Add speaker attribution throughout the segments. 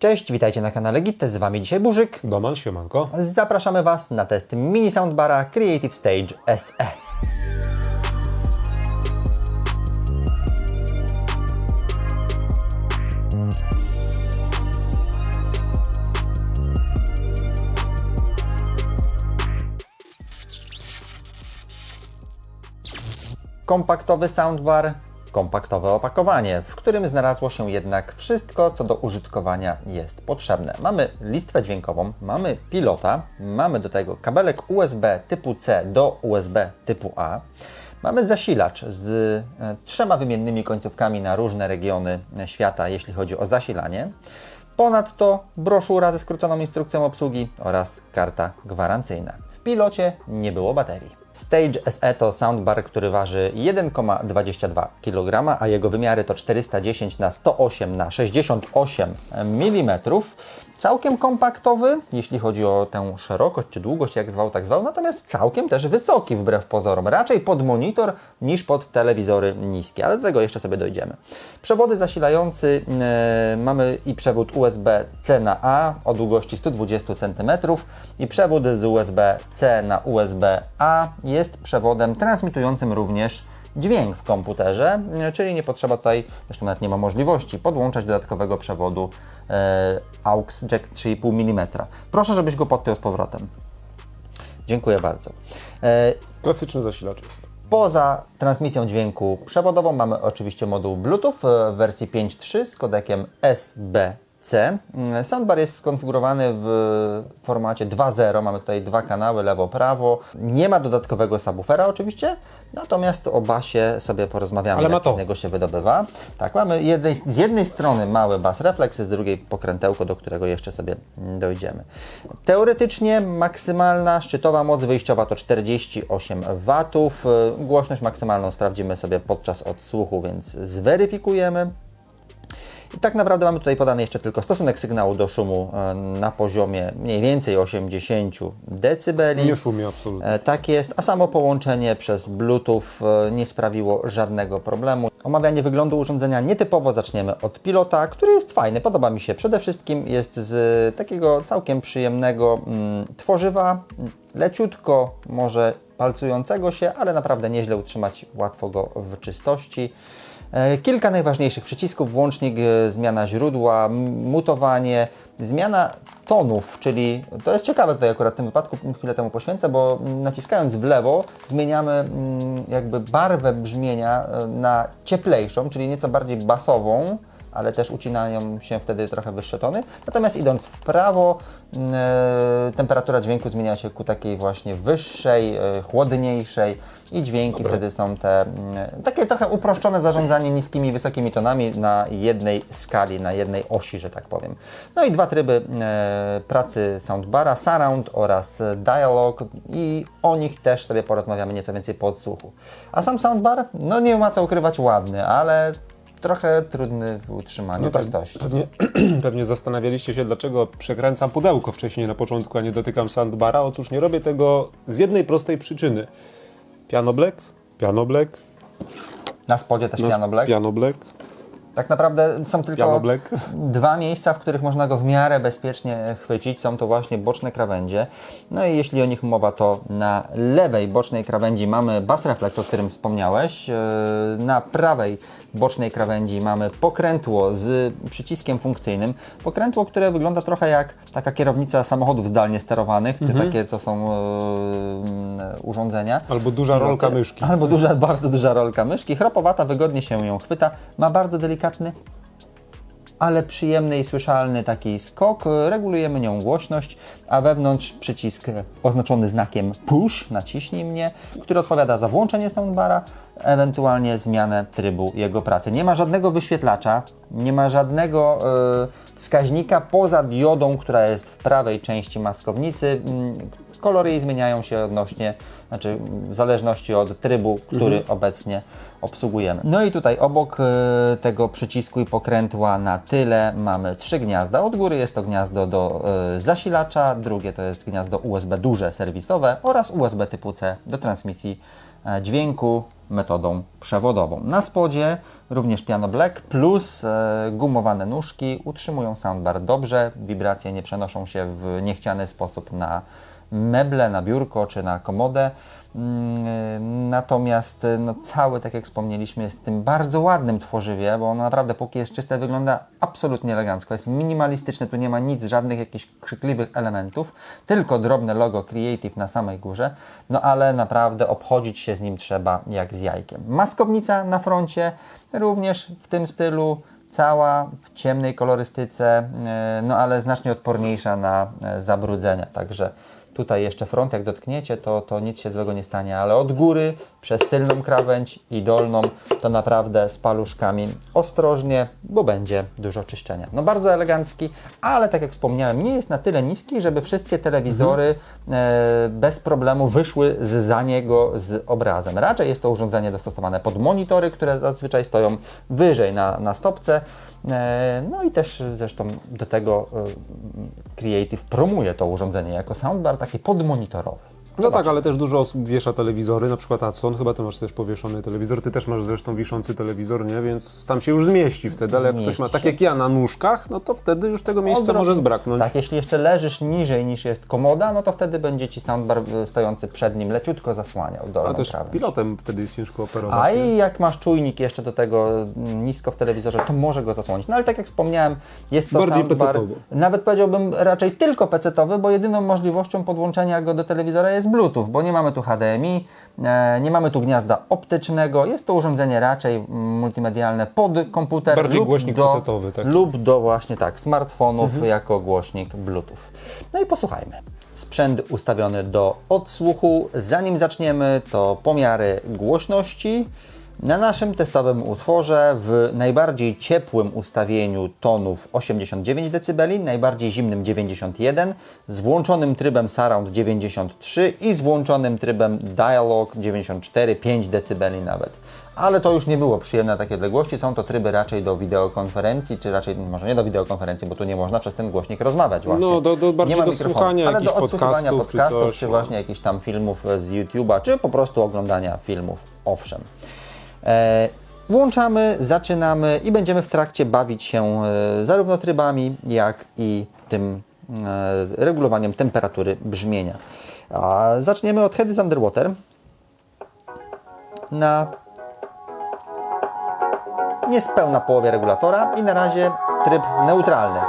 Speaker 1: Cześć, witajcie na kanale Gitte, z Wami dzisiaj Burzyk.
Speaker 2: Doman, siemanko.
Speaker 1: Zapraszamy Was na test mini soundbara Creative Stage. SE. Kompaktowy soundbar, kompaktowe opakowanie, w którym znalazło się jednak wszystko, co do użytkowania jest potrzebne. Mamy listwę dźwiękową, mamy pilota, mamy do tego kabelek USB typu C do USB typu A. Mamy zasilacz z e, trzema wymiennymi końcówkami na różne regiony e, świata, jeśli chodzi o zasilanie. Ponadto broszura ze skróconą instrukcją obsługi oraz karta gwarancyjna. W pilocie nie było baterii. Stage SE to soundbar, który waży 1,22 kg, a jego wymiary to 410 na 108 na 68 mm. Całkiem kompaktowy, jeśli chodzi o tę szerokość czy długość, jak zwał, tak zwał, natomiast całkiem też wysoki wbrew pozorom. Raczej pod monitor niż pod telewizory niskie, ale do tego jeszcze sobie dojdziemy. Przewody zasilający e, mamy i przewód USB-C na A o długości 120 cm i przewód z USB-C na USB-A jest przewodem transmitującym również dźwięk w komputerze, e, czyli nie potrzeba tutaj, zresztą nawet nie ma możliwości, podłączać dodatkowego przewodu e, AUX jack 3,5 mm. Proszę, żebyś go podpiął z powrotem. Dziękuję bardzo. E,
Speaker 2: Klasyczny zasilacz jest.
Speaker 1: Poza transmisją dźwięku przewodową mamy oczywiście moduł Bluetooth w wersji 5.3 z kodekiem SBC. Mm, Soundbar jest skonfigurowany w formacie 2.0. Mamy tutaj dwa kanały, lewo, prawo. Nie ma dodatkowego subwoofera oczywiście, natomiast o basie sobie porozmawiamy,
Speaker 2: Ale ma
Speaker 1: jak
Speaker 2: to.
Speaker 1: z niego się wydobywa. Tak, mamy jednej, z jednej strony mały bas reflex, z drugiej pokrętełko, do którego jeszcze sobie dojdziemy. Teoretycznie maksymalna szczytowa moc wyjściowa to 48 W. Głośność maksymalną sprawdzimy sobie podczas odsłuchu, więc zweryfikujemy. I tak naprawdę mamy tutaj podany jeszcze tylko stosunek sygnału do szumu e, na poziomie mniej więcej 80 dB.
Speaker 2: Nie szumi absolutnie.
Speaker 1: E, Tak jest, a samo połączenie przez Bluetooth e, nie sprawiło żadnego problemu. Omawianie wyglądu urządzenia nietypowo zaczniemy od pilota, który jest fajny, podoba mi się. Przede wszystkim jest z takiego całkiem przyjemnego mm, tworzywa, leciutko może palcującego się, ale naprawdę nieźle utrzymać łatwo go w czystości. E, Kilka najważniejszych przycisków, włącznik, e, zmiana źródła, mutowanie, zmiana tonów, czyli to jest ciekawe tutaj akurat w tym wypadku, chwilę temu poświęcę, bo naciskając w lewo zmieniamy jakby barwę brzmienia e, na cieplejszą, czyli nieco bardziej basową, ale też ucinają się wtedy trochę wyższe tony. Natomiast idąc w prawo, mm, e, temperatura dźwięku zmienia się ku takiej właśnie wyższej, e, chłodniejszej i dźwięki wtedy są te mm, takie trochę uproszczone zarządzanie niskimi i wysokimi tonami na jednej skali, na jednej osi, że tak powiem. No i dwa tryby e, pracy soundbara, surround oraz dialog i o nich też sobie porozmawiamy nieco więcej po odsłuchu. A sam soundbar, no nie ma co ukrywać ładny, ale trochę trudny w utrzymaniu
Speaker 2: No tak,
Speaker 1: czystości.
Speaker 2: pewnie, pewnie zastanawialiście się, dlaczego przekręcam pudełko wcześniej na początku, a nie dotykam soundbara. Otóż nie robię tego z jednej prostej przyczyny. Piano black, piano black,
Speaker 1: Na spodzie też
Speaker 2: no,
Speaker 1: piano black.
Speaker 2: piano black,
Speaker 1: Tak naprawdę są tylko dwa miejsca, w których można go w miarę bezpiecznie chwycić. Są to właśnie boczne krawędzie. No i jeśli o nich mowa, to na lewej bocznej krawędzi mamy bas reflex, o którym wspomniałeś. Yy, Na prawej bocznej krawędzi mamy pokrętło z przyciskiem funkcyjnym. Pokrętło, które wygląda trochę jak taka kierownica samochodów zdalnie sterowanych, te takie, co są yy, urządzenia.
Speaker 2: Albo duża rolka myszki.
Speaker 1: Albo duża, bardzo duża rolka myszki. Chropowata, wygodnie się ją chwyta. Ma bardzo delikatny, ale przyjemny i słyszalny taki skok. Regulujemy nią głośność, a wewnątrz przycisk oznaczony znakiem push, naciśnij mnie, który odpowiada za włączenie soundbara, ewentualnie zmianę trybu jego pracy. Nie ma żadnego wyświetlacza, nie ma żadnego e, wskaźnika poza diodą, która jest w prawej części maskownicy. Mm, Kolory jej zmieniają się odnośnie, znaczy w zależności od trybu, który obecnie obsługujemy. No i tutaj obok e, tego przycisku i pokrętła na tyle mamy trzy gniazda. Od góry jest to gniazdo do e, zasilacza, drugie to jest gniazdo USB duże serwisowe oraz USB typu C do transmisji e, dźwięku metodą przewodową. Na spodzie również piano black plus gumowane nóżki utrzymują soundbar dobrze, wibracje nie przenoszą się w niechciany sposób na meble, na biurko czy na komodę. Mm, Natomiast e, no, cały, tak jak wspomnieliśmy, jest w tym bardzo ładnym tworzywie, bo ono naprawdę póki jest czyste wygląda absolutnie elegancko. Jest minimalistyczne, tu nie ma nic, żadnych jakichś krzykliwych elementów, tylko drobne logo Creative na samej górze, no ale naprawdę obchodzić się z nim trzeba jak z jajkiem. Maskownica na froncie, również w tym stylu, cała w ciemnej kolorystyce, e, no ale znacznie odporniejsza na e, zabrudzenia, także Tutaj jeszcze front, jak dotkniecie, to, to nic się złego nie stanie, ale od góry, przez tylną krawędź i dolną, to naprawdę z paluszkami ostrożnie, bo będzie dużo czyszczenia. No bardzo elegancki, ale tak jak wspomniałem, nie jest na tyle niski, żeby wszystkie telewizory e, bez problemu wyszły z za niego z obrazem. Raczej jest to urządzenie dostosowane pod monitory, które zazwyczaj stoją wyżej na, na stopce. E, No i też zresztą do tego e, Creative promuje to urządzenie jako soundbar taki podmonitorowy.
Speaker 2: No tak, ale też dużo osób wiesza telewizory, na przykład Acon, chyba ty masz też powieszony telewizor, ty też masz zresztą wiszący telewizor, nie? Więc tam się już zmieści wtedy, ale jak ktoś
Speaker 1: Zmieści
Speaker 2: ma tak jak ja na nóżkach, no to wtedy już tego miejsca może zbraknąć.
Speaker 1: Tak, jeśli jeszcze leżysz niżej niż jest komoda, no to wtedy będzie Ci soundbar stojący przed nim leciutko zasłaniał dolną
Speaker 2: A też
Speaker 1: krawędź.
Speaker 2: pilotem wtedy jest ciężko operować.
Speaker 1: A
Speaker 2: nie?
Speaker 1: i jak masz czujnik jeszcze do tego nisko w telewizorze, to może go zasłonić. No ale tak jak wspomniałem, jest to
Speaker 2: Bardziej
Speaker 1: soundbar,
Speaker 2: pecetowo.
Speaker 1: nawet powiedziałbym raczej tylko pecetowy, bo jedyną możliwością podłączenia go do telewizora jest Bluetooth, bo nie mamy tu HDMI, e, nie mamy tu gniazda optycznego, jest to urządzenie raczej mm, multimedialne pod komputer
Speaker 2: Bardziej
Speaker 1: lub
Speaker 2: głośnik
Speaker 1: do,
Speaker 2: tak.
Speaker 1: lub do właśnie tak, smartfonów jako głośnik Bluetooth. No i posłuchajmy. Sprzęt ustawiony do odsłuchu. Zanim zaczniemy, to pomiary głośności. Na naszym testowym utworze w najbardziej ciepłym ustawieniu tonów 89 dB, najbardziej zimnym 91, z włączonym trybem Surround 93 i z włączonym trybem Dialog 94, 5 dB nawet. Ale to już nie było przyjemne takie odległości, są to tryby raczej do wideokonferencji, czy raczej może nie do wideokonferencji, bo tu nie można przez ten głośnik rozmawiać właśnie.
Speaker 2: No, do- do- bardziej do słuchania
Speaker 1: ale do odsłuchiwania
Speaker 2: podcastów czy coś,
Speaker 1: czy
Speaker 2: no.
Speaker 1: właśnie jakichś tam filmów z YouTube'a, czy po prostu oglądania filmów, owszem. E, włączamy, zaczynamy i będziemy w trakcie bawić się e, zarówno trybami, jak i tym e, regulowaniem temperatury brzmienia. A zaczniemy od Head is Underwater na niespełna połowie regulatora i na razie tryb neutralny.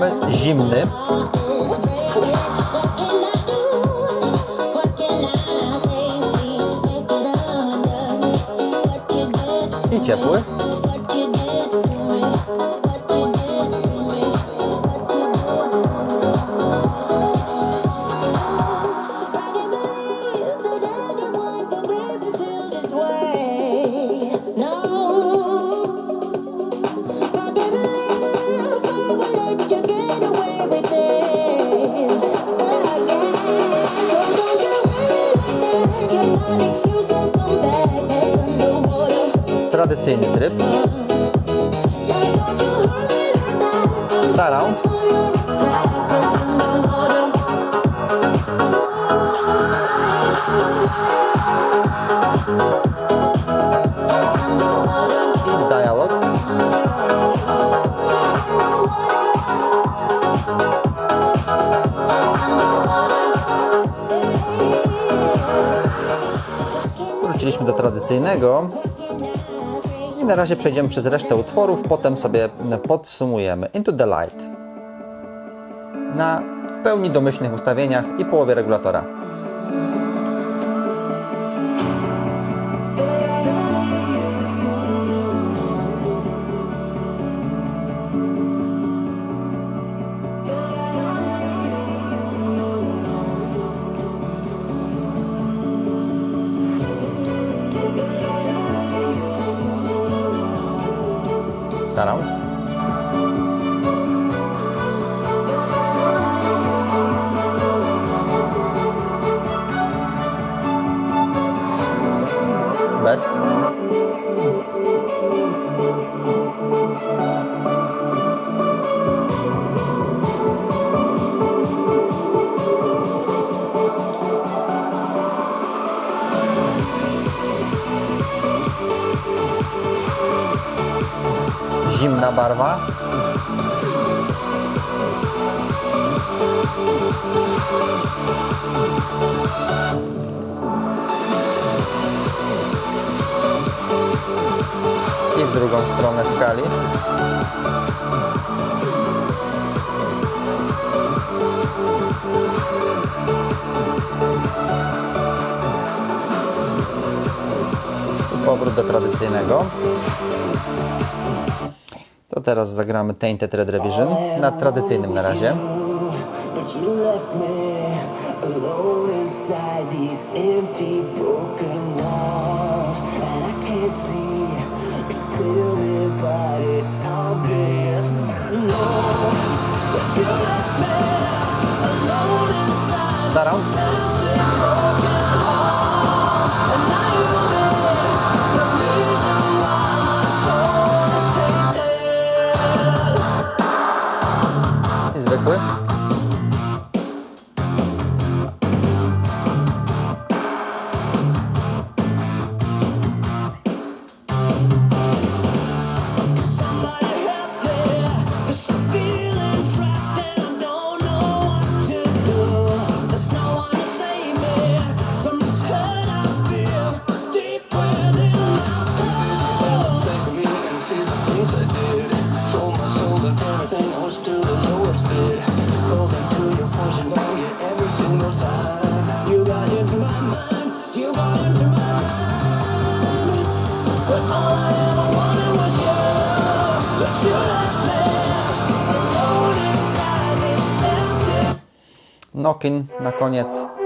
Speaker 1: mamy zimny.
Speaker 3: I
Speaker 1: ciepły.
Speaker 3: Thank you.
Speaker 1: Tradycyjny tryb. Surround. i dialog. Wróciliśmy do tradycyjnego na razie przejdziemy przez resztę utworów, potem sobie podsumujemy Into the Light na w pełni domyślnych ustawieniach i połowie regulatora. Surround. Drugą stronę skali. Powrót do tradycyjnego. To teraz zagramy Tainted Red Revision na tradycyjnym na razie.
Speaker 4: Sarão?
Speaker 1: Nokin na koniec.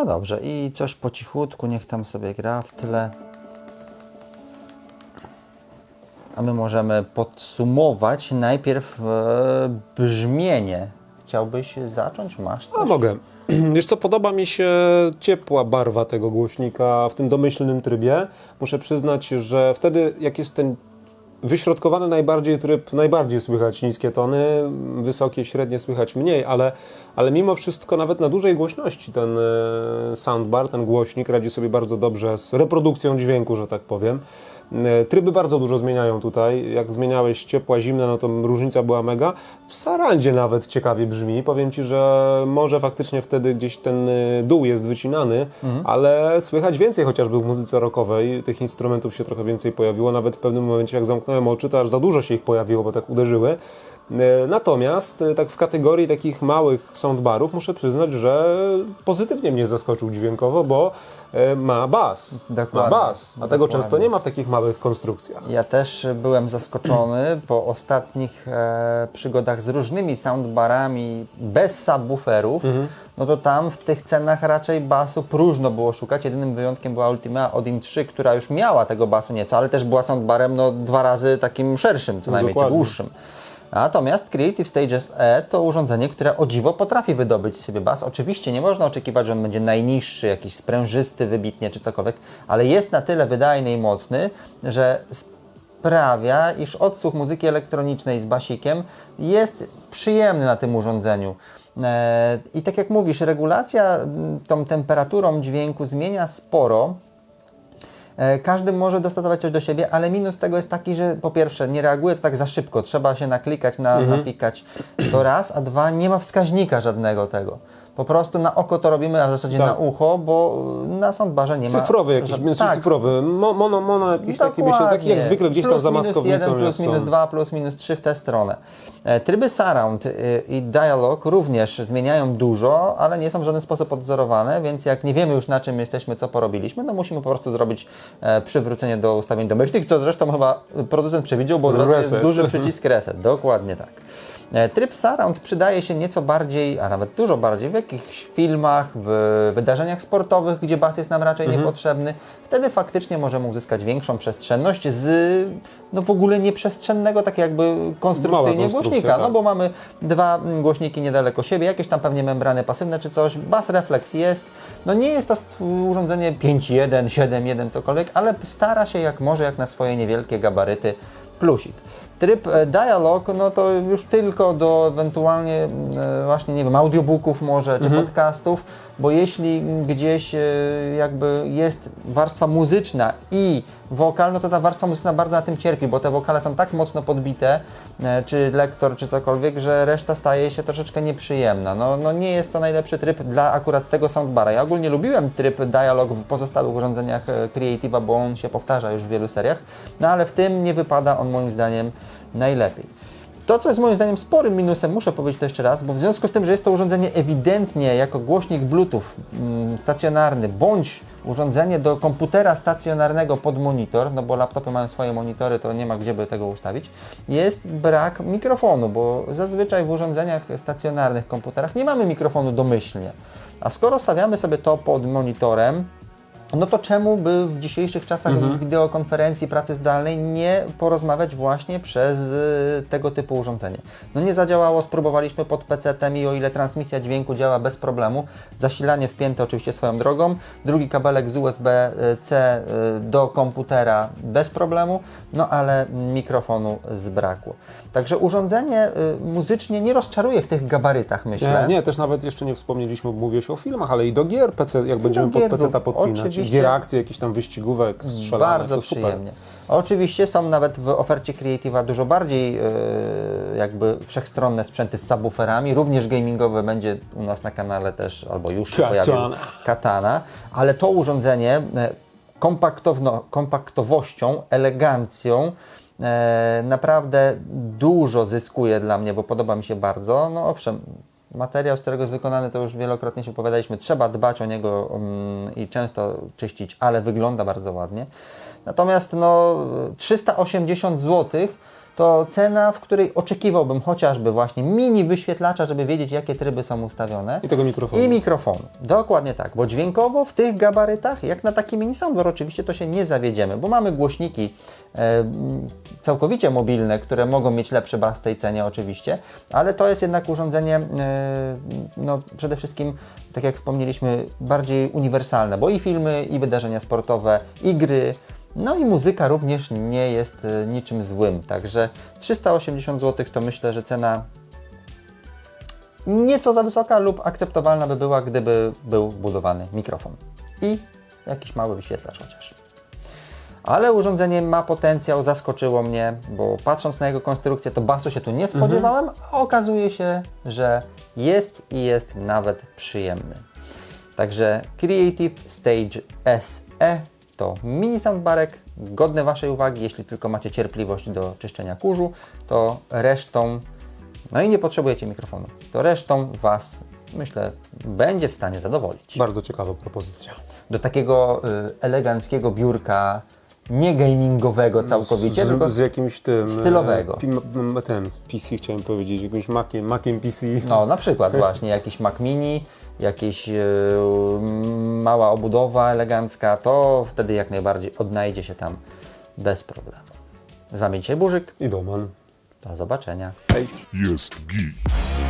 Speaker 1: No dobrze, i coś po cichutku, niech tam sobie gra w tle. A my możemy podsumować najpierw e, brzmienie. Chciałbyś zacząć? Masz coś?
Speaker 2: mogę. Wiesz co, podoba mi się ciepła barwa tego głośnika w tym domyślnym trybie. Muszę przyznać, że wtedy jak jest ten wyśrodkowany najbardziej tryb, najbardziej słychać niskie tony, wysokie, średnie słychać mniej, ale, ale mimo wszystko nawet na dużej głośności ten e, soundbar, ten głośnik radzi sobie bardzo dobrze z reprodukcją dźwięku, że tak powiem. E, Tryby bardzo dużo zmieniają tutaj. Jak zmieniałeś ciepła, zimna, no to różnica była mega. W Sarandzie nawet ciekawie brzmi. Powiem Ci, że może faktycznie wtedy gdzieś ten y, dół jest wycinany, ale słychać więcej chociażby w muzyce rockowej. Tych instrumentów się trochę więcej pojawiło. Nawet w pewnym momencie, jak zamknąłem oczy, to aż za dużo się ich pojawiło, bo tak uderzyły. E, Natomiast e, tak w kategorii takich małych soundbarów muszę przyznać, że pozytywnie mnie zaskoczył dźwiękowo, bo e, ma bas. Ma
Speaker 1: Dokładnie,
Speaker 2: bas, a tego
Speaker 1: dokładnie.
Speaker 2: często nie ma w takich małych konstrukcjach.
Speaker 1: Ja też byłem zaskoczony po ostatnich e, przygodach z różnymi soundbarami bez subwooferów. No to tam w tych cenach raczej basu próżno było szukać. Jedynym wyjątkiem była Ultima Odin 3, która już miała tego basu nieco, ale też była soundbarem no, dwa razy takim szerszym, co najmniej, czy
Speaker 2: Dokładnie.
Speaker 1: dłuższym. Natomiast Creative Stages E to urządzenie, które o dziwo potrafi wydobyć z siebie bas. Oczywiście nie można oczekiwać, że on będzie najniższy, jakiś sprężysty wybitnie czy cokolwiek, ale jest na tyle wydajny i mocny, że sprawia, iż odsłuch muzyki elektronicznej z basikiem jest przyjemny na tym urządzeniu. E, I tak jak mówisz, regulacja tą temperaturą dźwięku zmienia sporo. E, Każdy może dostosować coś do siebie, ale minus tego jest taki, że po pierwsze nie reaguje to tak za szybko, trzeba się naklikać, na, napikać to raz, a dwa nie ma wskaźnika żadnego tego. Po prostu na oko to robimy, a w zasadzie
Speaker 2: Tak.
Speaker 1: na ucho, bo na soundbarze nie ma...
Speaker 2: Cyfrowy jakiś,
Speaker 1: żad-
Speaker 2: znaczy
Speaker 1: tak,
Speaker 2: cyfrowy, mo, mono, mono jakiś taki, myślę, taki jak
Speaker 1: Dokładnie.
Speaker 2: zwykle gdzieś tam
Speaker 1: plus,
Speaker 2: za
Speaker 1: minus
Speaker 2: maskownicą.
Speaker 1: jeden, plus
Speaker 2: jak
Speaker 1: minus
Speaker 2: są.
Speaker 1: 2, plus minus 3 w tę stronę. E, Tryby surround y, i dialog również zmieniają dużo, ale nie są w żaden sposób odzorowane, więc jak nie wiemy już na czym jesteśmy, co porobiliśmy, no musimy po prostu zrobić e, przywrócenie do ustawień domyślnych, co zresztą chyba producent przewidział, bo od jest duży przycisk reset. Dokładnie tak. E, Tryb surround przydaje się nieco bardziej, a nawet dużo bardziej w, jakichś filmach, w wydarzeniach sportowych, gdzie bas jest nam raczej
Speaker 2: Mhm.
Speaker 1: niepotrzebny, wtedy faktycznie możemy uzyskać większą przestrzenność z no w ogóle nieprzestrzennego, tak jakby konstrukcyjnie głośnika, no
Speaker 2: tak.
Speaker 1: bo mamy dwa głośniki niedaleko siebie, jakieś tam pewnie membrany pasywne czy coś, bas refleks jest, no nie jest to urządzenie 5.1, 7.1, cokolwiek, ale stara się jak może, jak na swoje niewielkie gabaryty, plusik. Tryb e, dialog, no to już tylko do ewentualnie e, właśnie, nie wiem, audiobooków może, czy podcastów, bo jeśli gdzieś e, jakby jest warstwa muzyczna i wokal, no to ta warstwa muzyczna bardzo na tym cierpi, bo te wokale są tak mocno podbite, e, czy lektor, czy cokolwiek, że reszta staje się troszeczkę nieprzyjemna. No, no nie jest to najlepszy tryb dla akurat tego soundbara. Ja ogólnie lubiłem tryb dialog w pozostałych urządzeniach e, Creative'a, bo on się powtarza już w wielu seriach, no ale w tym nie wypada on moim zdaniem najlepiej. To, co jest moim zdaniem sporym minusem, muszę powiedzieć to jeszcze raz, bo w związku z tym, że jest to urządzenie ewidentnie jako głośnik Bluetooth mm, stacjonarny, bądź urządzenie do komputera stacjonarnego pod monitor, no bo laptopy mają swoje monitory, to nie ma gdzie by tego ustawić, jest brak mikrofonu, bo zazwyczaj w urządzeniach stacjonarnych, komputerach nie mamy mikrofonu domyślnie. A skoro stawiamy sobie to pod monitorem, no to czemu by w dzisiejszych czasach wideokonferencji, pracy zdalnej nie porozmawiać właśnie przez y, tego typu urządzenie? No nie zadziałało, spróbowaliśmy pod PC-tem i o ile transmisja dźwięku działa bez problemu, zasilanie wpięte oczywiście swoją drogą, drugi kabelek z USB-C y, do komputera bez problemu, no ale mikrofonu zbrakło. Także urządzenie y, muzycznie nie rozczaruje w tych gabarytach, myślę.
Speaker 2: Nie, nie, też nawet jeszcze nie wspomnieliśmy, mówiłeś o filmach, ale i do gier PC, jak będziemy
Speaker 1: gier,
Speaker 2: pod PC-ta
Speaker 1: bo
Speaker 2: podpinać.
Speaker 1: oczywiście-
Speaker 2: Gier akcji, jakichś tam wyścigówek, strzelania,
Speaker 1: Bardzo
Speaker 2: to super.
Speaker 1: przyjemnie. Oczywiście są nawet w ofercie Creative'a dużo bardziej e, jakby wszechstronne sprzęty z subwooferami, również gamingowe będzie u nas na kanale też, albo już się
Speaker 2: Katana.
Speaker 1: pojawił Katana, ale to urządzenie e, kompaktowno, kompaktowością, elegancją e, naprawdę dużo zyskuje dla mnie, bo podoba mi się bardzo. No owszem, materiał, z którego jest wykonany, to już wielokrotnie się opowiadaliśmy, trzeba dbać o niego mm, i często czyścić, ale wygląda bardzo ładnie. Natomiast no, 380 zł to cena, w której oczekiwałbym chociażby właśnie mini wyświetlacza, żeby wiedzieć, jakie tryby są ustawione.
Speaker 2: I tego mikrofonu.
Speaker 1: I mikrofonu. Dokładnie tak, bo dźwiękowo w tych gabarytach, jak na taki mini soundbar oczywiście, to się nie zawiedziemy, bo mamy głośniki e, m, całkowicie mobilne, które mogą mieć lepszy bas w tej cenie oczywiście, ale to jest jednak urządzenie e, no, przede wszystkim, tak jak wspomnieliśmy, bardziej uniwersalne, bo i filmy, i wydarzenia sportowe, i gry, no i muzyka również nie jest e, niczym złym, także 380 zł to myślę, że cena nieco za wysoka lub akceptowalna by była, gdyby był wbudowany mikrofon i jakiś mały wyświetlacz chociaż. Ale urządzenie ma potencjał, zaskoczyło mnie, bo patrząc na jego konstrukcję, to basu się tu nie spodziewałem, a okazuje się, że jest i jest nawet przyjemny. Także Creative Stage SE to mini soundbarek, godny Waszej uwagi, jeśli tylko macie cierpliwość do czyszczenia kurzu, to resztą, no i nie potrzebujecie mikrofonu, to resztą Was, myślę, będzie w stanie zadowolić.
Speaker 2: Bardzo ciekawa propozycja.
Speaker 1: Do takiego y, eleganckiego biurka, nie gamingowego całkowicie, tylko
Speaker 2: Z, z jakimś tym... e,
Speaker 1: stylowego.
Speaker 2: ten, PC chciałem powiedzieć, jakimś Maciem, Maciem PC.
Speaker 1: No, na przykład właśnie jakiś Mac Mini, jakieś e, mała obudowa elegancka, to wtedy jak najbardziej odnajdzie się tam bez problemu. Z Wami dzisiaj Burzyk.
Speaker 2: I Doman.
Speaker 1: Do zobaczenia.
Speaker 2: Hej.
Speaker 5: Jest git.